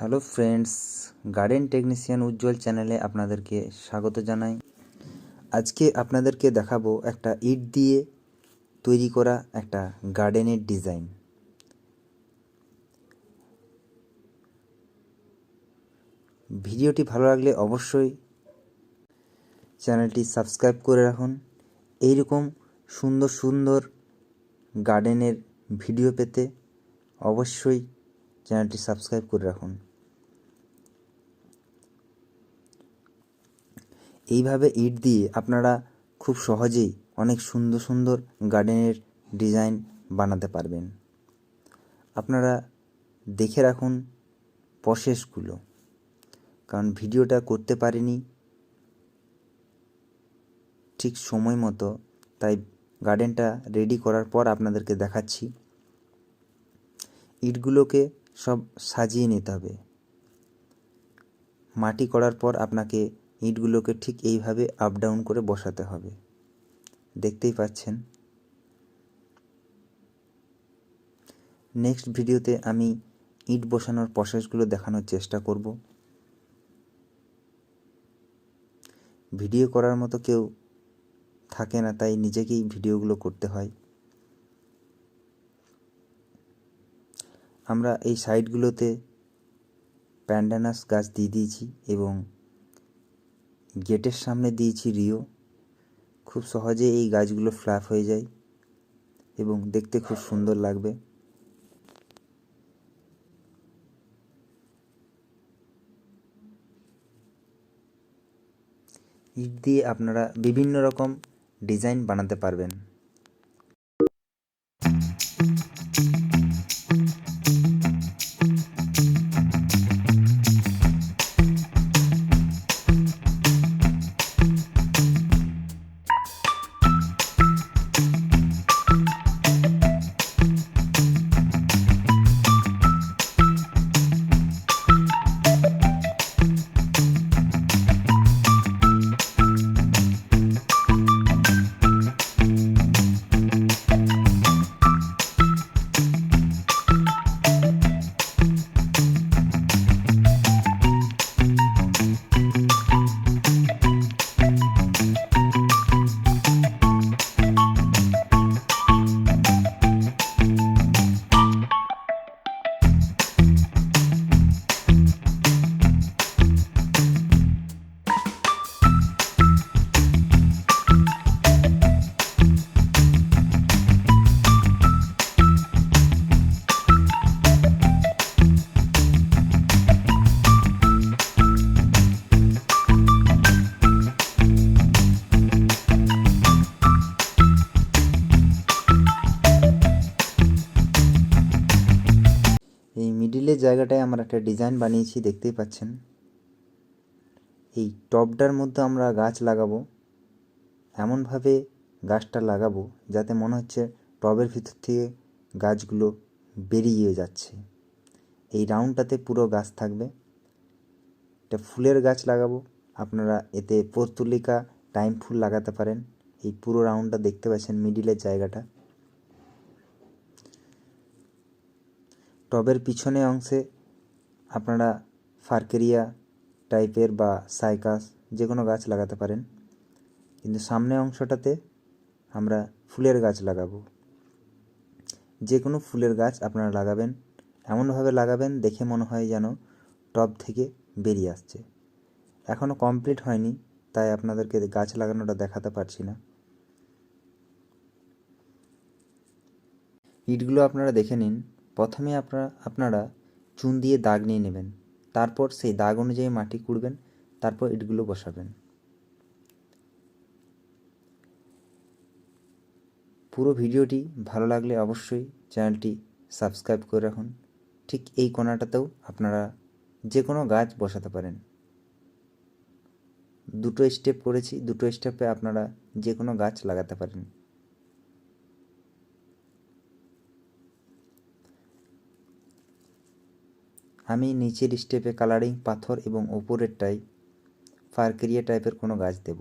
Hello friends, garden technician Ujjwal চ্যানেলে আপনাদেরকে স্বাগত জানাই। আজকে আপনাদেরকে দেখাবো একটা ইট দিয়ে তৈরি করা একটা গার্ডেনের ডিজাইন। ভিডিওটি ভালো লাগলে অবশ্যই চ্যানেলটি সাবস্ক্রাইব করে রাখুন। এইরকম সুন্দর সুন্দর গার্ডেনের ভিডিও পেতে অবশ্যই চ্যানেলটি সাবস্ক্রাইব করে রাখুন। এইভাবে ইট দিয়ে আপনারা খুব সহজেই অনেক সুন্দর সুন্দর গার্ডেনের ডিজাইন বানাতে পারবেন। আপনারা দেখে রাখুন প্রসেসগুলো। কারণ ভিডিওটা করতে পারিনি ঠিক সময় মতো, তাই গার্ডেনটা রেডি করার পর আপনাদেরকে দেখাচ্ছি। ইটগুলোকে সব সাজিয়ে নিতে হবে। মাটি করার পর আপনাকে ইটগুলোকে ঠিক এইভাবে আপ ডাউন করে বসাতে হবে। দেখতেই পাচ্ছেন। নেক্সট ভিডিওতে আমি ইট বসানোর প্রসেসগুলো দেখানোর চেষ্টা করব। ভিডিও করার মতো কেউ থাকে না, তাই নিজেকেই ভিডিওগুলো করতে হয়। আমরা এই সাইডগুলোতে প্যান্ডানাস গাছ দিয়ে দিয়েছি এবং গেটের সামনে দিয়েছি রিও। খুব সহজে এই গাছগুলো ফ্ল্যাপ হয়ে যায় এবং দেখতে খুব সুন্দর লাগবে। ইট দিয়ে আপনারা বিভিন্ন রকম ডিজাইন বানাতে পারবেন। মিডিলের জায়গাটায় আমরা একটা ডিজাইন বানিয়েছি, দেখতেই পাচ্ছেন। এই টবটার মধ্যে আমরা গাছ লাগাবো, এমনভাবে গাছটা লাগাবো যাতে মনে হচ্ছে টবের ভিতর থেকে গাছগুলো বেরিয়ে যাচ্ছে। এই রাউন্ডটাতে পুরো গাছ থাকবে। এটা ফুলের গাছ লাগাবো, আপনারা এতে পর্তুলিকা টাইম ফুল লাগাতে পারেন। এই পুরো রাউন্ডটা দেখতে পাচ্ছেন মিডিলের জায়গাটা। টবের পিছনে অংশে আপনারা ফার্কেরিয়া টাইপের বা সাইকাস যে কোনো গাছ লাগাতে পারেন। কিন্তু সামনে অংশটাতে আমরা ফুলের গাছ লাগাবো। যে কোনো ফুলের গাছ আপনারা লাগাবেন, এমনভাবে লাগাবেন দেখে মনে হয় যেন টব থেকে বেরিয়ে আসছে। এখনও কমপ্লিট হয়নি, তাই আপনাদেরকে গাছ লাগানোটা দেখাতে পারছি না। ইটগুলো আপনারা দেখে নিন। প্রথমে আপনারা আপনারা চুন দিয়ে দাগ নিয়ে নেবেন। তারপর সেই দাগ অনুযায়ী মাটি কুড়বেন, তারপর ইটগুলো বসাবেন। পুরো ভিডিওটি ভালো লাগলে অবশ্যই চ্যানেলটি সাবস্ক্রাইব করে রাখুন। ঠিক এই কোণাটাতেও আপনারা যে কোনো গাছ বসাতে পারেন। দুটো স্টেপ করেছি, দুটো স্টেপে আপনারা যে কোনো গাছ লাগাতে পারেন। আমি নিচের স্টেপে কালারিং পাথর এবং ওপরেরটাই ফারকেরিয়া টাইপের কোনো গাছ দেব।